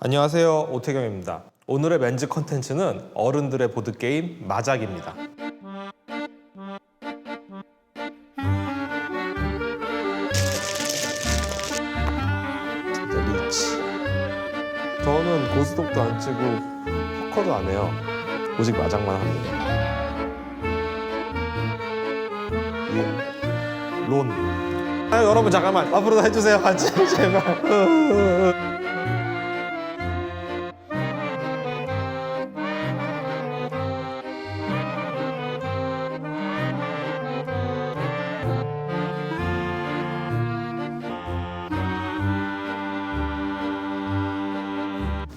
안녕하세요 오태경입니다. 오늘의 멘즈 컨텐츠는 어른들의 보드 게임 마작입니다. 저는 고스톱도 안 치고 포커도 안 해요. 오직 마작만 합니다. 윈, 론. 아, 여러분 잠깐만 앞으로 해주세요 같이 제발.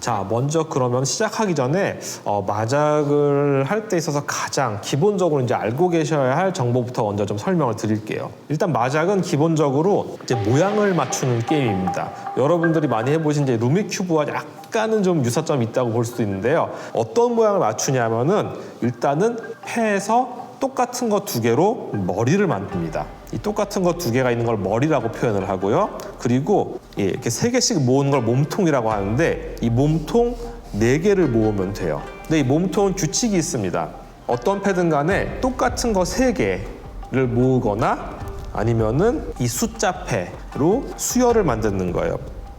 자, 먼저 그러면 시작하기 전에 어, 마작을 할 때 있어서 가장 기본적으로 이제 알고 계셔야 할 정보부터 먼저 좀 설명을 드릴게요. 일단 마작은 기본적으로 이제 모양을 맞추는 게임입니다. 여러분들이 많이 해보신 이제 루미큐브와 약간은 좀 유사점이 있다고 볼 수도 있는데요. 어떤 모양을 맞추냐면은 일단은 패에서 똑같은 거 두 개로 머리를 만듭니다. 이 똑같은 거 두 개가 있는 걸 머리라고 표현을 하고요. 그리고 예, 이렇게 세 개씩 모으는 걸 몸통이라고 하는데 이 몸통 네 개를 모으면 돼요. 근데 이 몸통은 규칙이 있습니다. 어떤 패든 간에 똑같은 거 세 개를 모으거나 아니면은 이 숫자 패로 수열을 만드는 거예요.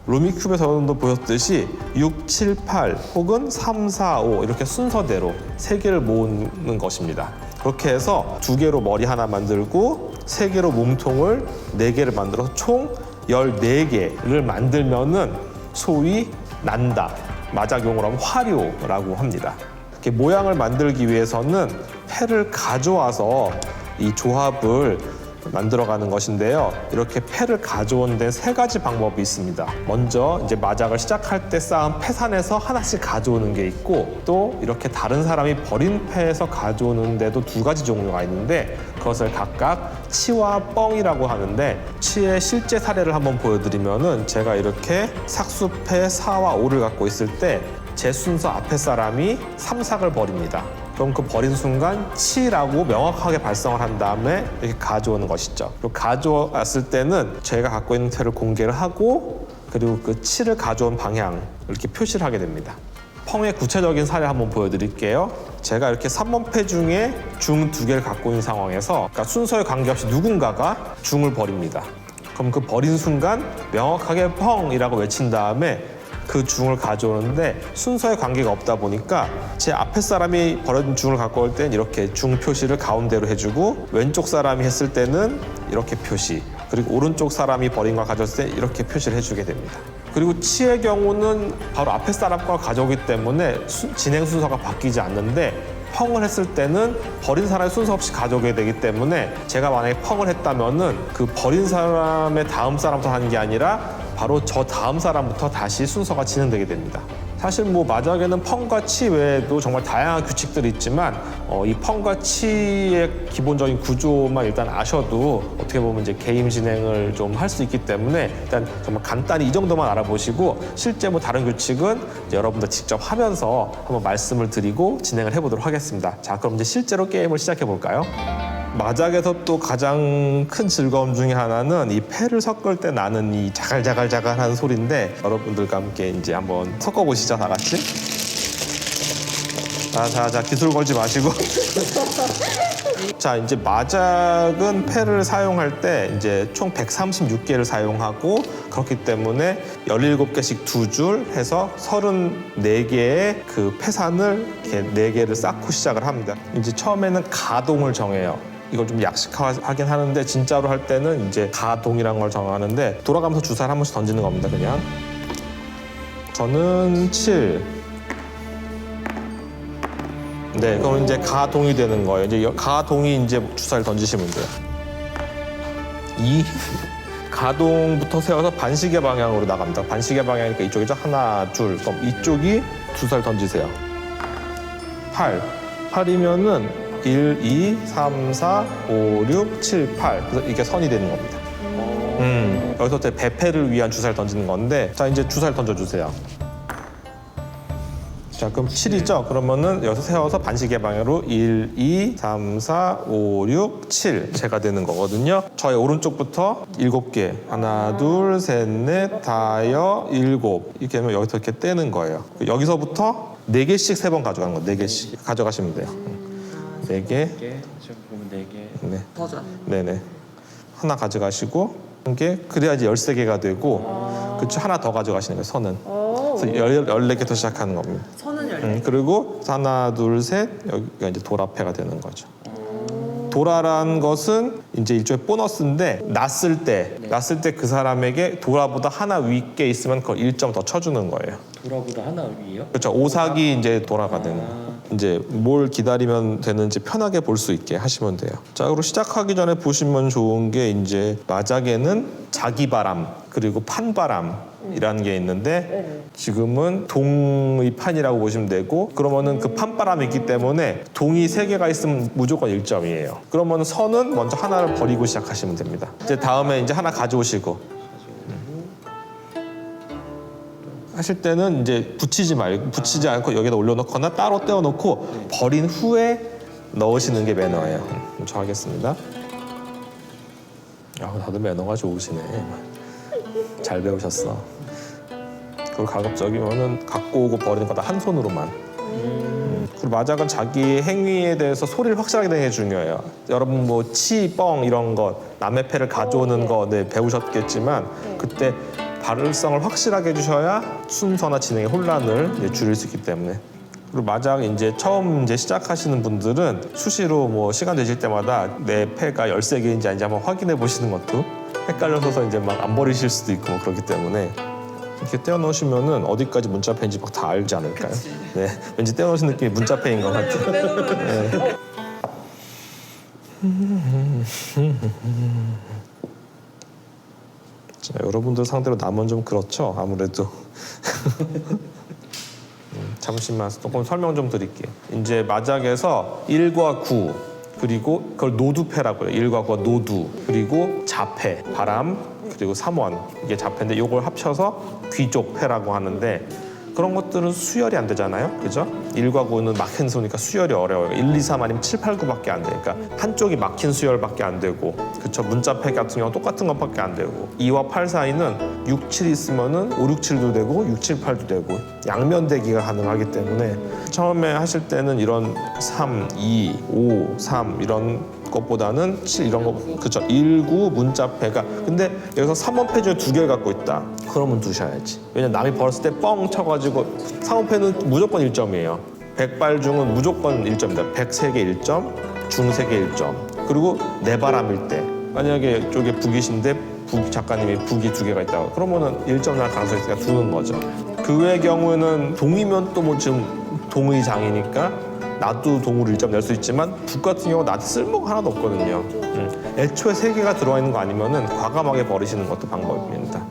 루미큐브에서도 보셨듯이 6, 7, 8 혹은 3, 4, 5 이렇게 순서대로 세 개를 모으는 것입니다. 그렇게 해서 두 개로 머리 하나 만들고 세 개로 몸통을 네 개를 만들어서 총 14개를 만들면은 소위 난다. 마작용어로 하면 화료라고 합니다. 이렇게 모양을 만들기 위해서는 패를 가져와서 이 조합을 만들어가는 것인데요. 이렇게 패를 데는 세 가지 방법이 있습니다. 먼저 이제 마작을 시작할 때 쌓은 패산에서 하나씩 가져오는 게 있고 또 이렇게 다른 사람이 버린 패에서 가져오는 데도 두 가지 종류가 있는데 그것을 각각 치와 뻥이라고 하는데 치의 실제 사례를 한번 보여드리면은 제가 이렇게 삭수패 4와 5를 갖고 있을 때 제 순서 앞에 사람이 삼삭을 버립니다. 그럼 그 버린 순간 치라고 명확하게 발성을 한 다음에 이렇게 가져오는 것이죠. 그리고 가져왔을 때는 제가 갖고 있는 패를 공개를 하고 그리고 그 치를 가져온 방향 이렇게 표시를 하게 됩니다. 펑의 구체적인 사례 한번 보여드릴게요. 제가 이렇게 3번 패 중에 중 두 개를 갖고 있는 상황에서 그러니까 순서에 관계없이 누군가가 중을 버립니다. 그럼 그 버린 순간 명확하게 펑이라고 외친 다음에 그 중을 가져오는데 순서에 관계가 없다 보니까 제 앞에 사람이 버려진 중을 갖고 올 땐 이렇게 중 표시를 가운데로 해주고 왼쪽 사람이 했을 때는 이렇게 표시 그리고 오른쪽 사람이 버린 걸 가져왔을 때 이렇게 표시를 해주게 됩니다. 그리고 치의 경우는 바로 앞에 사람 걸 가져오기 때문에 수- 진행 순서가 바뀌지 않는데 펑을 했을 때는 버린 사람의 순서 없이 가져오게 되기 때문에 제가 만약에 펑을 했다면은 그 버린 사람의 다음 사람부터 하는 게 아니라 바로 저 다음 사람부터 다시 순서가 진행되게 됩니다. 사실 뭐 마작에는 펑과 치 외에도 정말 다양한 규칙들이 있지만 어, 이 펑과 치의 기본적인 구조만 일단 아셔도 어떻게 보면 이제 게임 진행을 좀 할 수 있기 때문에 일단 정말 간단히 이 정도만 알아보시고 실제 뭐 다른 규칙은 여러분들 직접 하면서 한번 말씀을 드리고 진행을 해보도록 하겠습니다. 자 그럼 이제 실제로 게임을 시작해 볼까요? 마작에서 또 가장 큰 즐거움 중에 하나는 이 패를 섞을 때 나는 이 자갈자갈자갈하는 소리인데 여러분들과 함께 이제 한번 섞어 보시죠 다 같이. 자자자 기술 걸지 마시고. 자 이제 마작은 패를 사용할 때 이제 총 136개를 사용하고 그렇기 때문에 17개씩 두 줄 해서 34개의 그 패산을 이렇게 4개를 쌓고 시작을 합니다. 이제 처음에는 가동을 정해요. 이걸 좀 약식화하긴 하는데 진짜로 할 때는 이제 가동이라는 걸 정하는데 돌아가면서 주사를 한 번씩 던지는 겁니다. 그냥 저는 7 네, 그럼 이제 가동이 되는 거예요. 이제 여- 가동이 이제 주사를 던지시면 돼요. 2 가동부터 세워서 반시계 방향으로 나갑니다. 반시계 방향이니까 이쪽이죠. 하나, 둘. 그럼 이쪽이 주사를 던지세요. 8. 8이면은 1, 2, 3, 4, 5, 6, 7, 8. 그래서 이게 선이 되는 겁니다. 음, 여기서 이제 배패를 위한 주사를 던지는 건데, 자, 이제 주사를 던져주세요. 자, 그럼 7이죠? 그러면은 여기서 세워서 반시계 방향으로 1, 2, 3, 4, 5, 6, 7. 제가 되는 거거든요. 저의 오른쪽부터 7개. 하나, 둘, 셋, 넷, 다여, 일곱. 이렇게 하면 여기서 이렇게 떼는 거예요. 여기서부터 4개씩 세 번 가져가는 거. 4개씩 가져가시면 돼요. 4개. 개 지금 보면 네 개. 네. 더 줘. 네네. 하나 가져가시고 한 개. 그래야지 13개가 되고 그쵸 하나 더 가져가시는 거예요. 선은. 그래서 열, 14개부터 시작하는 겁니다. 선은 열. 음, 그리고 하나, 둘, 셋 여기가 이제 도라패가 되는 거죠. 도라란 것은 이제 일종의 보너스인데 났을 때 났을 때 그 사람에게 도라보다 하나 위께 있으면 그걸 1점 더 쳐주는 거예요. 도라보다 하나 위요? 그렇죠. 오삭이 이제 도라가 되는 거예요. 이제 뭘 기다리면 되는지 편하게 볼 수 있게 하시면 돼요. 자, 그리고 시작하기 전에 보시면 좋은 게 이제 마작에는 자기 바람 그리고 판바람 이라는 게 있는데 지금은 동의 판이라고 보시면 되고 그러면은 그 판바람이 있기 때문에 동이 세 개가 있으면 무조건 1점이에요. 그러면 선은 먼저 하나를 버리고 시작하시면 됩니다. 이제 다음에 이제 하나 가져오시고 하실 때는 이제 붙이지 말고 붙이지 않고 여기다 올려놓거나 따로 떼어놓고 버린 후에 넣으시는 게 매너예요. 음, 저 하겠습니다. 야, 다들 매너가 좋으시네. 잘 배우셨어. 그리고 가급적이면은 갖고 오고 버리는 거 다 한 손으로만. 음, 그리고 마작은 자기 행위에 대해서 소리를 확실하게 내는 게 중요해요. 여러분 뭐 치, 뻥 이런 것 남의 패를 가져오는 거 네, 배우셨겠지만 그때 발을성을 확실하게 해주셔야 순서나 진행의 혼란을 줄일 수 있기 때문에 그리고 마작 이제 처음 이제 시작하시는 분들은 수시로 뭐 시간 되실 때마다 내 패가 13개인지 아닌지 한번 확인해 보시는 것도 헷갈려서 이제 막 안 버리실 수도 있고 뭐 그렇기 때문에 이렇게 떼어놓으시면은 어디까지 문자패인지 막 다 알지 않을까요? 네, 왠지 떼어놓으신 느낌이 문자패인 것 같아요. 네. 자, 여러분들 상대로 남은 좀 그렇죠, 아무래도. 음, 잠시만 조금 설명 좀 드릴게요. 이제 마작에서 1과 9 그리고 그걸 노두패라고 해요. 1과 9가 노두 그리고 자패 바람 그리고 삼원 이게 자패인데 이걸 합쳐서 귀족패라고 하는데 그런 것들은 수열이 안 되잖아요. 그죠? 1과 9는 막힌 수니까 수열이 어려워요. 1, 2, 3 아니면 7, 8, 9밖에 안 되니까 한쪽이 막힌 수열밖에 안 되고 그쵸? 문자패 같은 경우 똑같은 것밖에 안 되고 2와 8 사이는 6, 7 있으면은 5, 6, 7도 되고 6, 7, 8도 되고 양면 대기가 가능하기 때문에 처음에 하실 때는 이런 3, 2, 5, 3 이런 것보다는 7 이런 거 그쵸. 19 문자패가. 근데 여기서 3원패 중에 두 개를 갖고 있다. 그러면 두셔야지. 왜냐면 남이 벌었을 때 뻥 쳐가지고 3원패는 무조건 1점이에요. 100발 중은 무조건 1점입니다 103개 1점 중 3개 1점. 그리고 네바람일 때. 만약에 쪽에 북이신데 북 작가님이 북이 두 개가 있다고. 그러면은 1점 날 가능성이 있으니까 두는 거죠. 그 외의 경우에는 동이면 또 뭐 지금 동의장이니까 나도 동으로 1점 낼 수 있지만 북 같은 경우 나한테 쓸모가 하나도 없거든요. 음. 애초에 세 개가 들어와 있는 거 아니면은 과감하게 버리시는 것도 방법입니다.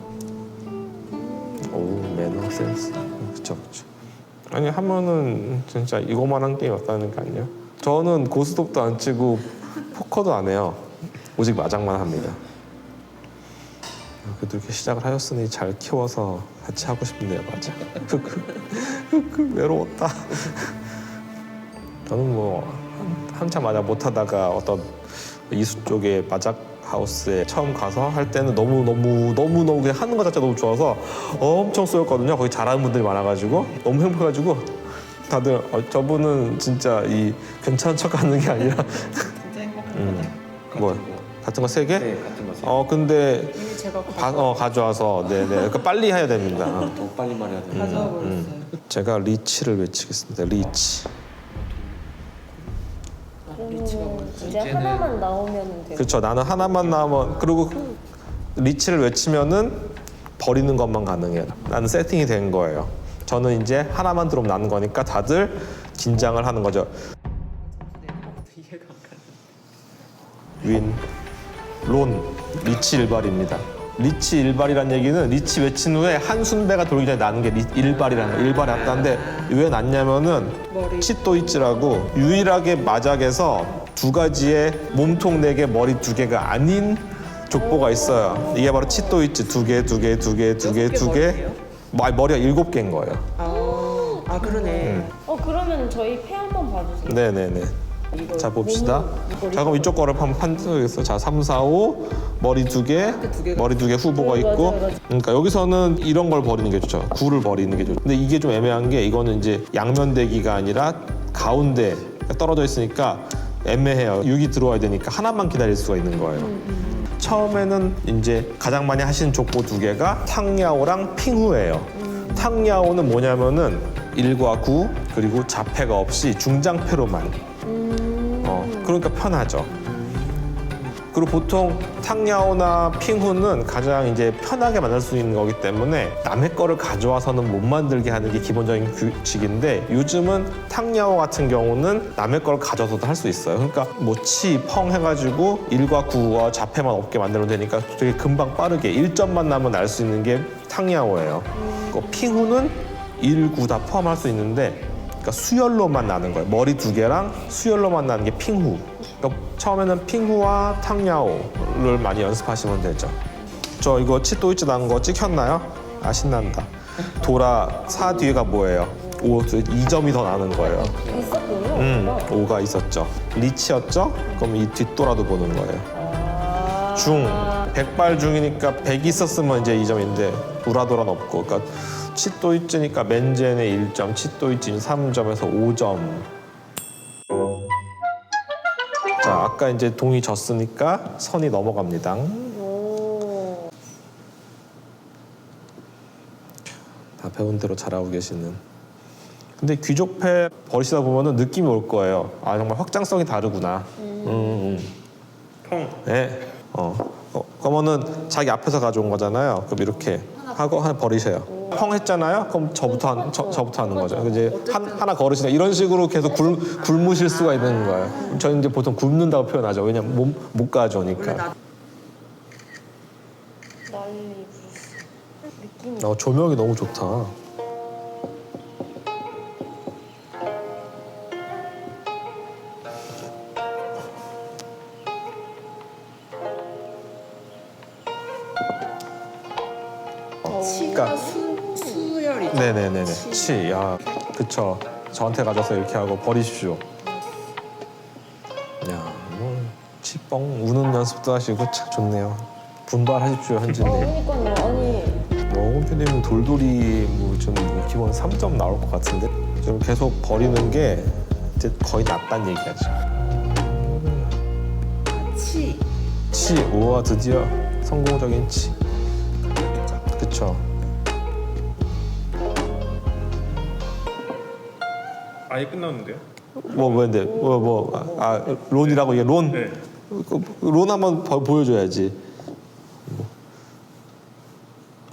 오 매너 센스. 그쵸 그쵸. 아니 하면은 진짜 이거만 한 게임 없다니까요. 저는 고스톱도 안 치고 포커도 안 해요. 오직 마장만 합니다. 그래도 이렇게 시작을 하셨으니 잘 키워서 같이 하고 싶네요, 맞아. 흑흑 외로웠다. 저는 뭐 한- 한참 마작 못하다가 어떤 이수 쪽에 마작 하우스에 처음 가서 할 때는 너무 너무 너무 너무 그냥 하는 것 자체가 너무 좋아서 엄청 쏘였거든요. 거기 잘하는 분들이 많아가지고 너무 행복해가지고 다들 어, 저분은 진짜 이 괜찮은 척하는 게 아니라 진짜 행복한 음, 뭐 같은 거 세 개? 네, 같은 거. 어 근데 이미 제가 가, 어, 가져와서 네네 그러니까 빨리 해야 됩니다. 어. 더 빨리 말해야 돼. 가져와 음. 버렸어요. 제가 리치를 외치겠습니다. 리치. 음, 뭐였지? 이제 하나만 나오면 되고 그렇죠. 나는 하나만 나오면 그리고 리치를 외치면은 버리는 것만 가능해요. 나는 세팅이 된 거예요. 저는 이제 하나만 들어오면 나는 거니까 다들 긴장을 하는 거죠. 윈, 론, 리치 일발입니다. 리치 일발이란 얘기는 리치 외친 후에 한 순배가 돌기 전에 나는 게 리- 일발이라는 거예요. 일발이 났다는데 왜 났냐면은 머리. 치또이치라고 유일하게 마작에서 두 가지의 몸통 네 개, 머리 두 개가 아닌 족보가 있어요. 이게 바로 치또이치 두 개, 두 개, 두 개, 두 개, 두 개. 머리예요? 뭐, 아니, 머리가 일곱 개인 거예요. 아, 아 그러네. 어 그러면 저희 폐 한번 봐주세요. 네네네. 자 봅시다. 자 그럼 이쪽 거를 한번 판정했어. 자 3, 4, 5 머리 두 개, 머리 두 개 후보가 네, 있고. 그러니까 여기서는 이런 걸 버리는 게 좋죠. 구를 버리는 게 좋죠. 근데 이게 좀 애매한 게 이거는 이제 양면 대기가 아니라 가운데 떨어져 있으니까 애매해요. 6이 들어와야 되니까 하나만 기다릴 수가 있는 거예요. 처음에는 이제 가장 많이 하시는 족보 두 개가 탕야오랑 핑후예요. 탕야오는 뭐냐면은 1과 9 그리고 자폐가 없이 중장폐로만 어, 그러니까 편하죠. 그리고 보통 탕야오나 핑후는 가장 이제 편하게 만들 수 있는 거기 때문에 남의 거를 가져와서는 못 만들게 하는 게 기본적인 규칙인데 요즘은 탕야오 같은 경우는 남의 걸 가져서도 할 수 있어요. 그러니까 뭐 치, 펑 해가지고 1과 9와 자폐만 없게 만들면 되니까 되게 금방 빠르게 1점만 나면 알 수 있는 게 탕야오예요. 그 핑후는 1, 9다 포함할 수 있는데 그러니까 수열로만 나는 거예요. 머리 두 개랑 수열로만 나는 게 핑후. 그러니까 처음에는 핑후와 탕야오를 많이 연습하시면 되죠. 저 이거 치또 있지 나는 거 찍혔나요? 아 신난다. 도라 사 뒤에가 뭐예요? 오, 2점이 더 나는 거예요. 있었군요. 음, 오빠. 5가 있었죠. 리치였죠? 그럼 이 뒷도라도 보는 거예요. 아. 중, 백발 중이니까 100 있었으면 이제 2점인데 우라도란 없고 그러니까 치또 있지니까 맨젠에 1점, 치또 있지 3점에서 5점. 자, 아까 이제 동이 졌으니까 선이 넘어갑니다. 오. 다 배운 대로 잘하고 계시는. 근데 귀족패 버리시다 보면은 느낌이 올 거예요. 아 정말 확장성이 다르구나. 음. 음. 펑. 네. 어. 어, 그러면은 자기 앞에서 가져온 거잖아요. 그럼 이렇게 하고 하나 버리세요. 펑 했잖아요. 그럼 저부터 한, 저, 저부터 하는 거죠. 이제 한, 하나 걸으시네. 이런 식으로 계속 굴, 굶으실 수가 있는 거예요. 저는 이제 보통 굶는다고 표현하죠. 왜냐면 못, 못 가져오니까. 어, 조명이 너무 좋다. 치, 야, 그쵸. 저한테 가져서 이렇게 하고 버리십시오. 야, 뭐 치뻥 우는 연습도 하시고 참 좋네요. 분발하십시오, 어, 현진님. 그러니까요. 아니 뭐 홍피디님 돌돌이 뭐좀 기본 3점 나올 것 같은데 좀 계속 버리는 게 이제 거의 낫단 얘기하죠. 치. 치, 우와 드디어 성공적인 치. 그쵸. 아예 끝났는데요? 뭐 뭐인데 뭐뭐 아, 론이라고 이게 론. 네. 그, 론 한번 보- 보여줘야지.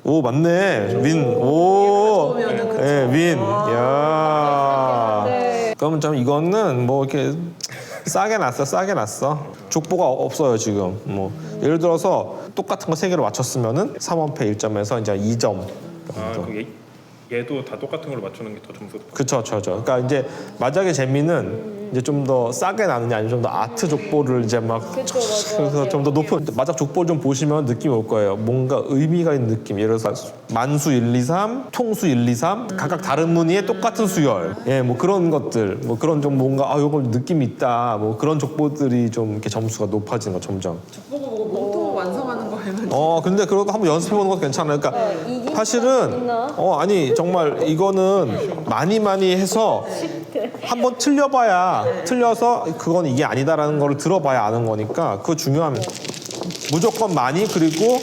오 맞네 윈. 오. 가져오면은 그쵸. 네, 윈. 야. 네. 그러면 좀 이거는 뭐 이렇게 싸게 났어, 싸게 났어. 족보가 없어요 지금. 뭐 예를 들어서 똑같은 거 세 개로 맞췄으면은 3원패 1점에서 이제 2점. 아, 그 얘, 얘도 다 똑같은 걸로 맞추는 게 더 점수. 그쵸, 그쵸. 그러니까 이제 마작의 재미는 이제 좀 더 싸게 나느냐 아니면 좀 더 아트 족보를 이제 막 그쵸, 맞아요. 그래서 좀 더 높은 마작 족보 좀 보시면 느낌이 올 거예요. 뭔가 의미가 있는 느낌. 예를 들어서 만수 1, 2, 3, 통수 1, 2, 3 각각 다른 무늬에 똑같은 수열. 예, 뭐 그런 것들. 뭐 그런 좀 뭔가 아, 요거 느낌 있다. 뭐 그런 족보들이 좀 이렇게 점수가 높아지는 거 점점. 보고 보고 몸통 어 근데 거 한번 연습해 보는 것도 괜찮아요. 그러니까 이긴 사실은 있나? 어 아니 정말 이거는 많이 많이 해서 한번 틀려봐야 틀려서 그건 이게 아니다라는 거를 들어봐야 아는 거니까 그거 중요합니다. 무조건 많이 그리고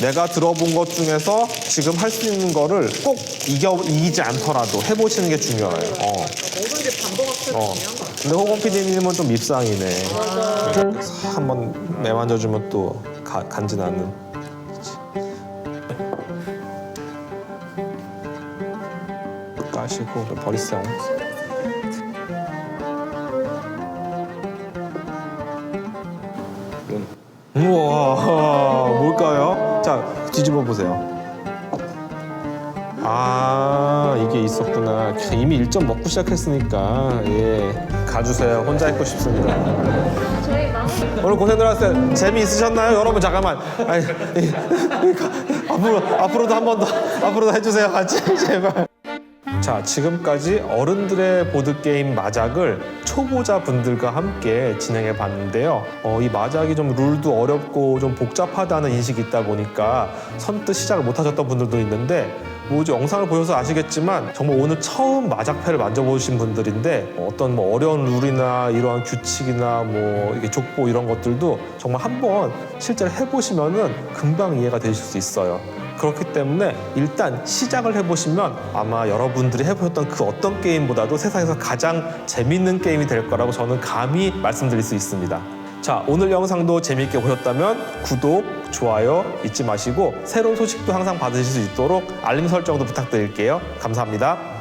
내가 들어본 것 중에서 지금 할 수 있는 거를 꼭 이겨 이기지 않더라도 해보시는 게 중요해요. 어. 반복학습이 어. 중요한 거 같아요. 근데 호건 PD님은 좀 밉상이네. 한번 매만져주면 또 가- 간지 나는. 까시고 버리세요. 론. 우와 뭘까요? 자 뒤집어 보세요. 아 이게 있었구나. 이미 1점 먹고 시작했으니까 예 가주세요. 혼자 있고 싶습니다. 오늘 고생들 하셨어요. 재미 있으셨나요? 여러분 잠깐만. 아니, 이- 이- 앞으로 앞으로도 한 번 더 앞으로도 해주세요. 같이 제발. 자, 지금까지 어른들의 보드게임 마작을 초보자 분들과 함께 진행해 봤는데요. 어, 이 마작이 좀 룰도 어렵고 좀 복잡하다는 인식이 있다 보니까 선뜻 시작을 못 하셨던 분들도 있는데 뭐 이제 영상을 보셔서 아시겠지만 정말 오늘 처음 마작패를 만져보신 분들인데 어떤 뭐 어려운 룰이나 이러한 규칙이나 뭐 이게 족보 이런 것들도 정말 한번 실제로 해보시면은 금방 이해가 되실 수 있어요. 그렇기 때문에 일단 시작을 해보시면 아마 여러분들이 해보셨던 그 어떤 게임보다도 세상에서 가장 재밌는 게임이 될 거라고 저는 감히 말씀드릴 수 있습니다. 자, 오늘 영상도 재밌게 보셨다면 구독, 좋아요 잊지 마시고 새로운 소식도 항상 받으실 수 있도록 알림 설정도 부탁드릴게요. 감사합니다.